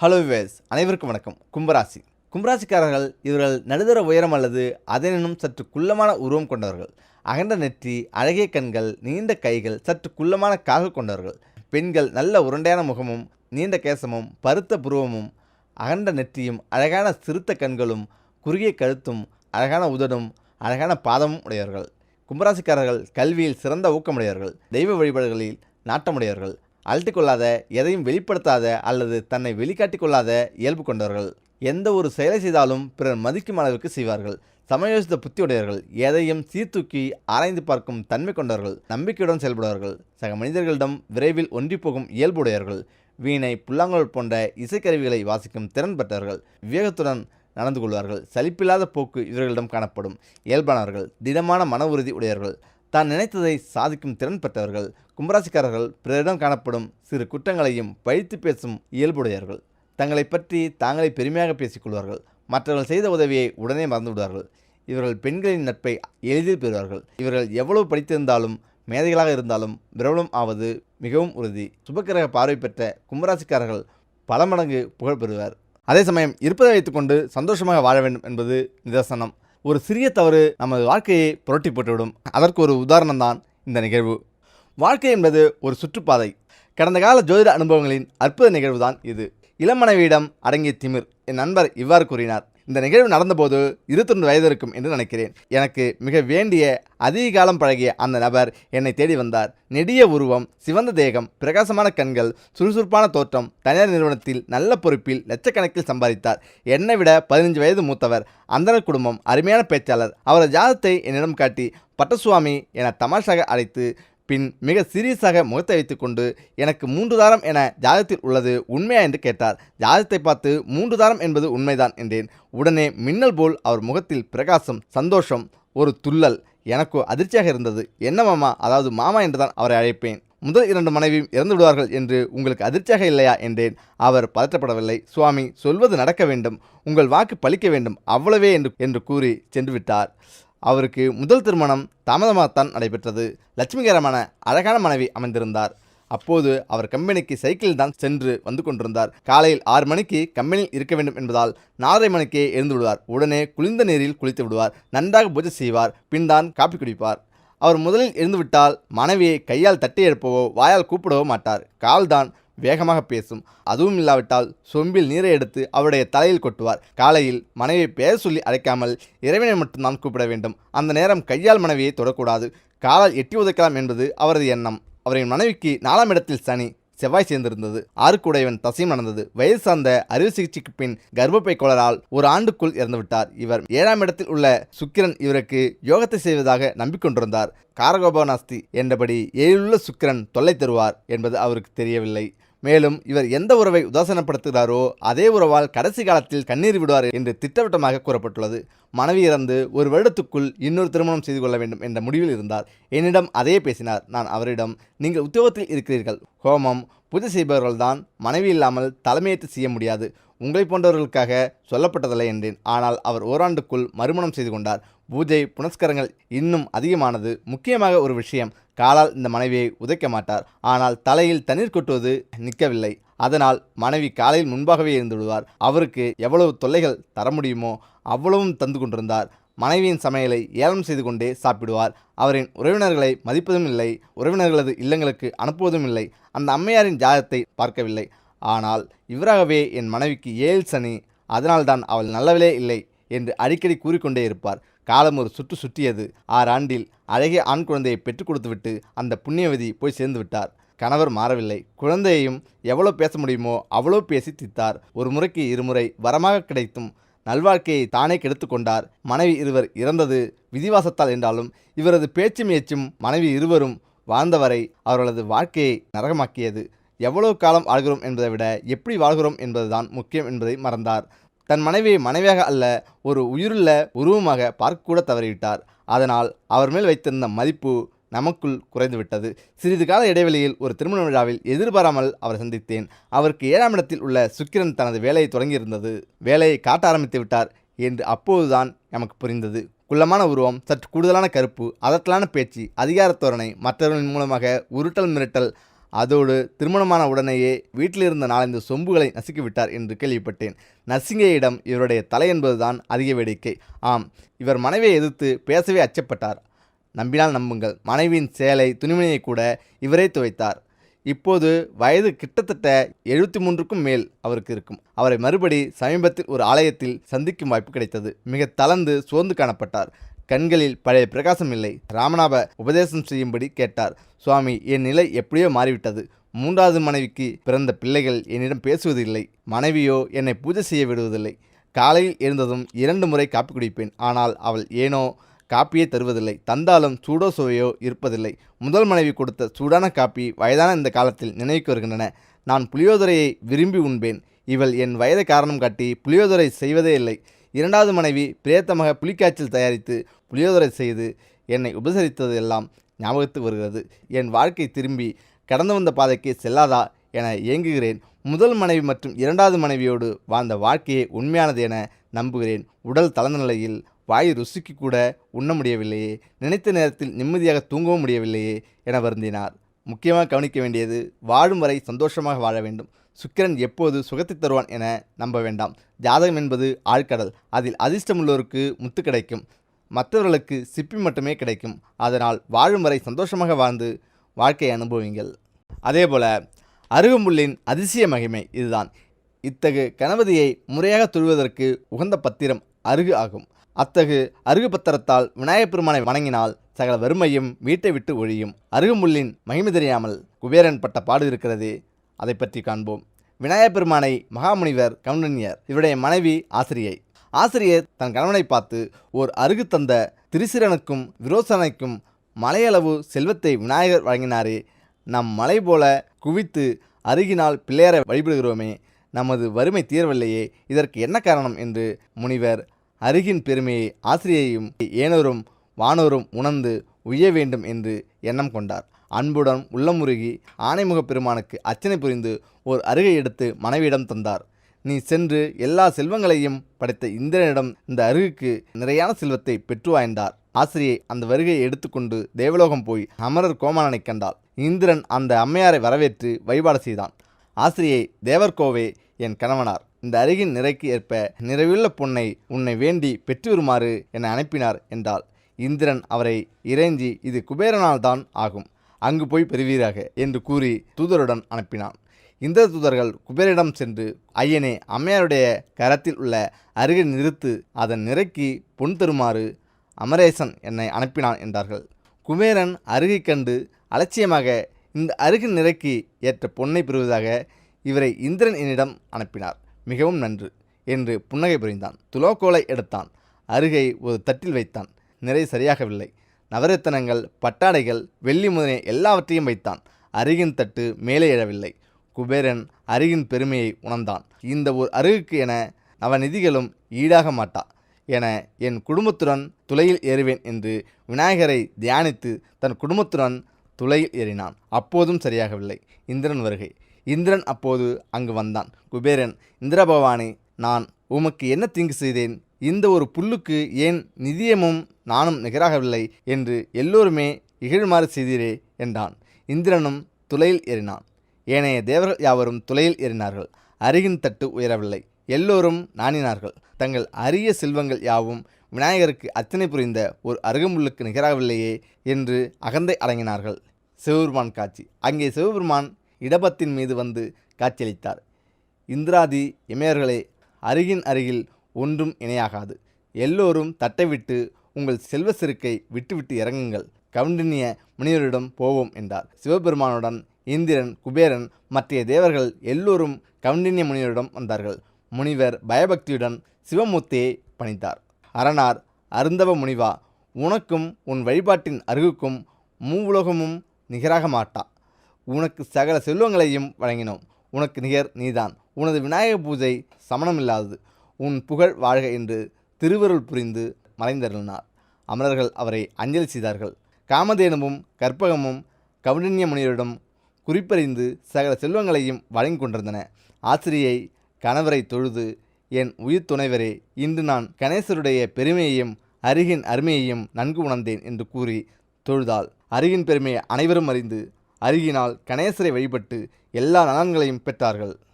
Hello wives அனைவருக்கும் வணக்கம். கும்பராசி. கும்பராசிக்காரர்கள் இவர்கள் நடுதர உயரம் அல்லது அதனினும் சற்று குள்ளமான உருவம் கொண்டவர்கள். அகன்ற நெற்றி அழகிய கண்கள் நீண்ட கைகள் சற்று குள்ளமான கால்கள் கொண்டவர்கள். பெண்கள் நல்ல உருண்டையான முகமும் நீண்ட கேசமும் பருத்த புருவமும் அகன்ற நெற்றியும் அழகான சிறுத்த கண்களும் குறுகிய கழுத்தும் அழகான உதடும் அழகான பாதமும் உடையவர்கள். கும்பராசிக்காரர்கள் கல்வியில் சிறந்த ஊக்கமுடையவர்கள். தெய்வ வழிபாடுகளில் நாட்டமுடையவர்கள். அழட்டிக்கொள்ளாத எதையும் வெளிப்படுத்தாத அல்லது தன்னை வெளிக்காட்டிக்கொள்ளாத இயல்பு கொண்டவர்கள். எந்த ஒரு செயலை செய்தாலும் பிறர் மதிக்கும் அளவிற்கு செய்வார்கள். சமயோசித்த புத்தியுடையவர்கள் எதையும் சீர்தூக்கி ஆராய்ந்து பார்க்கும் தன்மை கொண்டவர்கள். நம்பிக்கையுடன் செயல்படுவார்கள். சக மனிதர்களிடம் விரைவில் ஒன்றிப்போகும் இயல்புடையவர்கள். வீணை புல்லாங்குழல் போன்ற இசைக்கருவிகளை வாசிக்கும் திறன் பெற்றவர்கள் விவேகத்துடன் நடந்து கொள்வார்கள். சலிப்பில்லாத போக்கு இவர்களிடம் காணப்படும். இயல்பானவர்கள் திடமான மன உறுதி உடையவர்கள். தான் நினைத்ததை சாதிக்கும் திறன் பெற்றவர்கள் கும்பராசிக்காரர்கள் பிறரிடம் காணப்படும் சிறு குற்றங்களையும் பழித்து பேசும் இயல்புடையவர்கள். தங்களை பற்றி தாங்களே பெருமையாக பேசிக்கொள்வார்கள் மற்றவர்கள் செய்த உதவியை உடனே மறந்துவிடுவார்கள் இவர்கள் பெண்களின் நட்பை எளிதில் பெறுவார்கள். இவர்கள் எவ்வளவு படித்திருந்தாலும் மேதைகளாக இருந்தாலும் பிரபலம் ஆவது மிகவும் உறுதி. சுபக்கிரக பார்வை பெற்ற கும்பராசிக்காரர்கள் பல மடங்கு புகழ் பெறுவர். அதே சமயம் இருப்பதை வைத்துக்கொண்டு சந்தோஷமாக வாழ வேண்டும் என்பது நிதர்சனம். ஒரு சிறிய தவறு நமது வாழ்க்கையை புரட்டி போட்டுவிடும். அதற்கு ஒரு உதாரணம் தான் இந்த நிகழ்வு. வாழ்க்கை என்பது ஒரு சுற்றுப்பாதை. கடந்த கால ஜோதிட அனுபவங்களின் அற்புத நிகழ்வு தான் இது இளமனைவியிடம் அடங்கிய திமிர். என் நண்பர் இவ்வாறு கூறினார். இந்த நிகழ்வு நடந்தபோது இருபத்தொன்று வயது இருக்கும் என்று நினைக்கிறேன். எனக்கு மிக வேண்டிய அதிக காலம் பழகிய அந்த நபர் என்னை தேடி வந்தார். நெடிய உருவம் சிவந்த தேகம் பிரகாசமான கண்கள் சுறுசுறுப்பான தோற்றம் தனியார் நிறுவனத்தில் நல்ல பொறுப்பில் லட்சக்கணக்கில் சம்பாதித்தார். என்னை விட பதினஞ்சு வயது மூத்தவர் அந்தனர் குடும்பம் அருமையான பேச்சாளர். அவரது ஜாதத்தை என்னிடம் காட்டி பட்டசுவாமி என தமாஷாக அழைத்து பின் மிக சீரியஸாக முகத்தை வைத்துக்கொண்டு எனக்கு மூன்று தாரம் என ஜாதகத்தில் உள்ளது உண்மையா? என்று கேட்டார். ஜாதகத்தை பார்த்து மூன்று தாரம் என்பது உண்மைதான் என்றேன். உடனே மின்னல் போல் அவர் முகத்தில் பிரகாசம் சந்தோஷம் ஒரு துள்ளல். எனக்கோ அதிர்ச்சியாக இருந்தது. என்ன மாமா? அதாவது மாமா என்றுதான் அவரை அழைப்பேன். முதல் இரண்டு மனைவியும் இறந்து விடுவார்கள் என்று உங்களுக்கு அதிர்ச்சியாக இல்லையா? என்றேன். அவர் பதற்றப்படவில்லை. சுவாமி சொல்வது நடக்க வேண்டும். உங்கள் வாக்கு பலிக்க வேண்டும். அவ்வளவே என்று என்று கூறி சென்று விட்டார் அவருக்கு முதல் திருமணம் தாமதமாகத்தான் நடைபெற்றது. லட்சுமிகரமான அழகான மனைவி அமைந்திருந்தார். அப்போது அவர் கம்பெனிக்கு சைக்கிளில் தான் சென்று வந்து கொண்டிருந்தார். காலையில் ஆறு மணிக்கு கம்பெனியில் இருக்க வேண்டும் என்பதால் நாலரை மணிக்கே எழுந்து விடுவார். உடனே குளிர்ந்த நீரில் குளித்து விடுவார். நன்றாக பூஜை செய்வார். பின் தான் காப்பி குடிப்பார். அவர் முதலில் எழுந்துவிட்டால் மனைவியை கையால் தட்டி எழுப்பவோ வாயால் கூப்பிடவோ மாட்டார். கால்தான் வேகமாக பேசும். அதுவும் இல்லாவிட்டால் சொம்பில் நீரை எடுத்து அவருடைய தலையில் கொட்டுவார். காலையில் மனைவியை பெயர் சொல்லி அழைக்காமல் இறைவனை மட்டும்தான் கூப்பிட வேண்டும். அந்த நேரம் கையால் மனைவியை தொடக்கூடாது. காலால் எட்டி உதைக்கலாம் என்பது அவரது எண்ணம். அவரின் மனைவிக்கு நாலாம் இடத்தில் சனி செவ்வாய் சேர்ந்திருந்தது. ஆறுக்குடையவன் தசையும் நடந்தது. வயது சார்ந்த அறுவை சிகிச்சைக்கு பின் கர்ப்பப்பை கோளரால் ஒரு ஆண்டுக்குள் இறந்துவிட்டார் இவர். ஏழாம் இடத்தில் உள்ள சுக்கிரன் இவருக்கு யோகத்தை செய்வதாக நம்பிக்கொண்டிருந்தார். காரகோபநாஸ்தி என்றபடி ஏழுள்ள சுக்கிரன் தொல்லை தருவார் என்பது அவருக்கு தெரியவில்லை. மேலும் இவர் எந்த உறவை உதாசனப்படுத்துகிறாரோ அதே உறவால் கடைசி காலத்தில் கண்ணீர் விடுவார் என்று திட்டவட்டமாக கூறப்பட்டுள்ளது. மனைவி இறந்து ஒரு வருடத்துக்குள் இன்னொரு திருமணம் செய்து கொள்ள வேண்டும் என்ற முடிவில் இருந்தார். என்னிடம் அதையே பேசினார். நான் அவரிடம் நீங்கள் உத்தியோகத்தில் இருக்கிறீர்கள். ஹோமம் பூஜை செய்பவர்கள்தான் மனைவி இல்லாமல் தலைமையேற்று செய்ய முடியாது. உங்களை போன்றவர்களுக்காக சொல்லப்பட்டதில்லை என்றேன். ஆனால் அவர் ஓராண்டுக்குள் மறுமணம் செய்து கொண்டார். பூஜை புனஸ்கரங்கள் இன்னும் அதிகமானது. முக்கியமாக ஒரு விஷயம் காலால் இந்த மனைவியை உதைக்க மாட்டார். ஆனால் தலையில் தண்ணீர் கொட்டுவது நிற்கவில்லை. அதனால் மனைவி காலையில் முன்பாகவே இருந்து விடுவார். அவருக்கு எவ்வளவு தொல்லைகள் தர முடியுமோ அவ்வளவும் தந்து கொண்டிருந்தார். மனைவியின் சமையலை ஏலம் செய்து கொண்டே சாப்பிடுவார். அவரின் உறவினர்களை மதிப்பதும் இல்லை. உறவினர்களது இல்லங்களுக்கு அனுப்புவதும் இல்லை. அந்த அம்மையாரின் ஜாதத்தை பார்க்கவில்லை. ஆனால் இவராகவே என் மனைவிக்கு ஏழு சனி அதனால்தான் அவள் நல்லவளே இல்லை என்று அடிக்கடி கூறிக்கொண்டே இருப்பார். காலம் ஒரு சுற்று சுற்றியது. ஆறாண்டில் அழகிய ஆண் குழந்தையை பெற்றுக் கொடுத்துவிட்டு அந்த புண்ணியவதி போய் சேர்ந்து விட்டார். கணவர் மாறவில்லை. குழந்தையையும் எவ்வளோ பேச முடியுமோ அவ்வளோ பேசி தித்தார் ஒரு முறைக்கு இருமுறை வரமாக கிடைத்தும் நல்வாழ்க்கையை தானே கெடுத்து கொண்டார். மனைவி இருவர் இறந்தது விதிவாசத்தால் என்றாலும் இவரது பேச்சு ஏச்சும் மனைவி இருவரும் வாழ்ந்தவரை அவர்களது வாழ்க்கையை நரகமாக்கியது. எவ்வளவு காலம் வாழ்கிறோம் என்பதை விட எப்படி வாழ்கிறோம் என்பதுதான் முக்கியம் என்பதை மறந்தார். தன் மனைவியை மனைவியாக அல்ல ஒரு உயிருள்ள உருவமாக பார்க்கக்கூட தவறிவிட்டார். அதனால் அவர் மேல் வைத்திருந்த மதிப்பு நமக்குள் குறைந்துவிட்டது. சிறிது கால இடைவெளியில் ஒரு திருமண விழாவில் எதிர்பாராமல் அவரை சந்தித்தேன். அவருக்கு ஏழாம் இடத்தில் உள்ள சுக்கிரன் தனது வேலையை தொடங்கியிருந்தது. வேலையை காட்ட ஆரம்பித்து விட்டார் என்று அப்போதுதான் நமக்கு புரிந்தது. குள்ளமான உருவம் சற்று கூடுதலான கருப்பு அதட்டலான பேச்சு அதிகாரத் தோரணை மற்றவர்களின் மூலமாக உருட்டல் மிரட்டல் அதோடு திருமணமான உடனேயே வீட்டிலிருந்த நாலந்து சொம்புகளை நசுக்கிவிட்டார் என்று கேள்விப்பட்டேன். நசிங்கையிடம் இவருடைய தலை என்பதுதான் அதிக வேடிக்கை. ஆம் இவர் மனைவியை எதிர்த்து பேசவே அச்சப்பட்டார். நம்பினால் நம்புங்கள். மனைவியின் சேலை துணிமணியை கூட இவரே துவைத்தார். இப்போது வயது கிட்டத்தட்ட எழுபத்தி மூன்றுக்கும் மேல் அவருக்கு இருக்கும். அவரை மறுபடி சமீபத்தில் ஒரு ஆலயத்தில் சந்திக்கும் வாய்ப்பு கிடைத்தது. மிக தளர்ந்து சோர்ந்து காணப்பட்டார். கண்களில் பழைய பிரகாசம் இல்லை. ராமநாப உபதேசம் செய்யும்படி கேட்டார். சுவாமி என் நிலை எப்படியோ மாறிவிட்டது. மூன்றாவது மனைவிக்கு பிறந்த பிள்ளைகள் என்னிடம் பேசுவதில்லை. மனைவியோ என்னை பூஜை செய்ய விடுவதில்லை. காலையில் எழுந்ததும் இரண்டு முறை காப்பி குடிப்பேன். ஆனால் அவள் ஏனோ காப்பியே தருவதில்லை. தந்தாலும் சூடோ சுவையோ இருப்பதில்லை. முதல் மனைவி கொடுத்த சூடான காப்பி வயதான இந்த காலத்தில் நினைவுக்கு வருகின்றன. நான் புளியோதரையை விரும்பி உண்பேன். இவள் என் வயதை காரணம் காட்டி புளியோதரை செய்வதே இல்லை. இரண்டாவது மனைவி பிரேத்தமாக புலிக்காய்ச்சல் தயாரித்து புளியோதரை செய்து என்னை உபசரித்தது எல்லாம் ஞாபகத்துக்கு வருகிறது. என் வாழ்க்கை திரும்பி கடந்து வந்த பாதைக்கு செல்லாதா என இயங்குகிறேன் முதல் மனைவி மற்றும் இரண்டாவது மனைவியோடு வாழ்ந்த வாழ்க்கையே உண்மையானது என நம்புகிறேன். உடல் தளர்ந்த நிலையில் வாய் ருசிக்கு கூட உண்ண முடியவில்லையே. நினைத்த நேரத்தில் நிம்மதியாக தூங்கவும் முடியவில்லையே என வருந்தினார். முக்கியமாக கவனிக்க வேண்டியது வாழும் வரை சந்தோஷமாக வாழ வேண்டும். சுக்கிரன் எப்போது சுகத்தை தருவான் என நம்ப வேண்டாம். ஜாதகம் என்பது ஆழ்கடல். அதில் அதிர்ஷ்டமுள்ளோருக்கு முத்து கிடைக்கும். மற்றவர்களுக்கு சிப்பி மட்டுமே கிடைக்கும். அதனால் வாழும் வரை சந்தோஷமாக வாழ்ந்து வாழ்க்கையை அனுபவிங்கள். அதேபோல அருகம்புல்லின் அதிசய மகிமை இதுதான். இத்தகு கணபதியை முறையாக தொழுவதற்கு உகந்த பத்திரம் அருகு ஆகும். அத்தகு அருகு பத்திரத்தால் விநாயகப் பெருமானை வணங்கினால் சகல வறுமையும் வீட்டை விட்டு ஒழியும். அருகமுள்ளின் மகிமை தெரியாமல் குபேரன் பட்ட பாடு இருக்கிறதே. அதை பற்றி காண்போம். விநாயகப் பெருமானை மகாமுனிவர் கவுண்டன்யர் இவருடைய மனைவி ஆசிரியை. ஆசிரியர் தன் கணவனை பார்த்து ஓர் அருகு தந்த திரிசிரனுக்கும் விரோசனைக்கும் மலையளவு செல்வத்தை விநாயகர் வழங்கினாரே. நம் மலை போல குவித்து அருகினால் பிள்ளையரை வழிபடுகிறோமே. நமது வறுமை தீரவில்லையே. இதற்கு என்ன காரணம்? என்று முனிவர் அருகின் பெருமையை ஆசிரியையும் ஏனோரும் வானோரும் உணர்ந்து உய்ய வேண்டும் என்று எண்ணம் கொண்டார். அன்புடன் உள்ளமுருகி ஆணைமுகப் பெருமானுக்கு அர்ச்சனை புரிந்து ஓர் அருகை எடுத்து மனைவியிடம் தந்தார். நீ சென்று எல்லா செல்வங்களையும் படைத்த இந்திரனிடம் இந்த அருகுக்கு நிறையான செல்வத்தை பெற்று வாய்ந்தார். ஆசிரியை அந்த வருகையை எடுத்துக்கொண்டு தேவலோகம் போய் அமரர் கோமானனை கண்டாள். இந்திரன் அந்த அம்மையாரை வரவேற்று வழிபாடு செய்தான். ஆசிரியை தேவர்கோவே என் கணவனார் இந்த அருகின் நிறைக்கு ஏற்ப நிறைவுள்ள பொன்னை உன்னை வேண்டி பெற்று வருமாறு என அனுப்பினார் என்றாள். இந்திரன் அவரை இறைஞ்சி இது குபேரனால் தான் ஆகும். அங்கு போய் பெறுவீராக என்று கூறி தூதருடன் அனுப்பினான். இந்த தூதர்கள் குபேரிடம் சென்று ஐயனே அம்மையாருடைய கரத்தில் உள்ள அருகை நிறுத்து அதன் நிறைக்கு பொன் தருமாறு அமரேசன் என்னை அனுப்பினான் என்றார்கள். குபேரன் அருகை கண்டு அலட்சியமாக இந்த அருகு நிறைக்கு ஏற்ற பொன்னை பெறுவதாக இவரை இந்திரன் என்னிடம் அனுப்பினார். மிகவும் நன்று என்று புன்னகை புரிந்தான். துலோக்கோலை எடுத்தான். அருகை ஒரு தட்டில் வைத்தான். நிறை சரியாகவில்லை. நவரத்தனங்கள் பட்டாடைகள் வெள்ளி முதலிய எல்லாவற்றையும் வைத்தான். அருகின் தட்டு மேலே எழவில்லை. குபேரன் அருகின் பெருமையை உணர்ந்தான். இந்த ஒரு அருகுக்கு என நவநிதிகளும் ஈடாக மாட்டா. என என் குடும்பத்துடன் துளையில் ஏறுவேன் என்று விநாயகரை தியானித்து தன் குடும்பத்துடன் துளையில் ஏறினான். அப்போதும் சரியாகவில்லை. இந்திரன் வருகை. இந்திரன் அப்போது அங்கு வந்தான். குபேரன் இந்திரபவானி நான் உமக்கு என்ன தீங்கு செய்தேன்? இந்த ஒரு புல்லுக்கு ஏன் நிதியமும் நானும் நிகராகவில்லை என்று எல்லோருமே இகழ்மாறு செய்தீரே என்றான். இந்திரனும் துளையில் ஏறினான். ஏனைய தேவர்கள் யாவரும் துளையில் ஏறினார்கள். அருகின் தட்டு உயரவில்லை. எல்லோரும் நாணினார்கள். தங்கள் அரிய செல்வங்கள் யாவும் விநாயகருக்கு அர்ச்சனை புரிந்த ஒரு அருகமுள்ளுக்கு நிகராகவில்லையே என்று அகந்தை அடங்கினார்கள். சிவபெருமான் காட்சி. அங்கே சிவபெருமான் இடபத்தின் மீது வந்து காட்சியளித்தார். இந்திராதி இமையர்களே அருகின் அருகில் ஒன்றும் இணையாகாது. எல்லோரும் தட்டை விட்டு உங்கள் செல்வ செருக்கை விட்டுவிட்டு இறங்குங்கள். கவுண்டினிய முனிவரிடம் போவோம் என்றார். சிவபெருமானுடன் இந்திரன் குபேரன் மற்றைய தேவர்கள் எல்லோரும் கவுண்டினிய முனிவரிடம் வந்தார்கள். முனிவர் பயபக்தியுடன் சிவமூர்த்தியை பணித்தார் அரணார் அருந்தவ முனிவா உனக்கும் உன் வழிபாட்டின் அருகுக்கும் மூவுலகமும் நிகராக மாட்டா. உனக்கு சகல செல்வங்களையும் வழங்கினோம். உனக்கு நிகர் நீதான். உனது விநாயக பூஜை சமணமில்லாதது. உன் புகழ் வாழ்க என்று திருவருள் புரிந்து மறைந்தருளினார். அமரர்கள் அவரை அஞ்சலி செய்தார்கள். காமதேனுவும் கற்பகமும் கவுண்டின்ய முனிவரிடம் குறிப்பறிந்து சகல செல்வங்களையும் வழங்கி கொண்டிருந்தன. ஆசிரியை கணவரை தொழுது என் உயிர் துணைவரே இன்று நான் கணேசருடைய பெருமையையும் அருகின் அருமையையும் நன்கு உணர்ந்தேன் என்று கூறி தொழுதாள். அருகின் பெருமையை அனைவரும் அறிந்து அருகினால் கணேசரை வழிபட்டு எல்லா நலன்களையும் பெற்றார்கள்.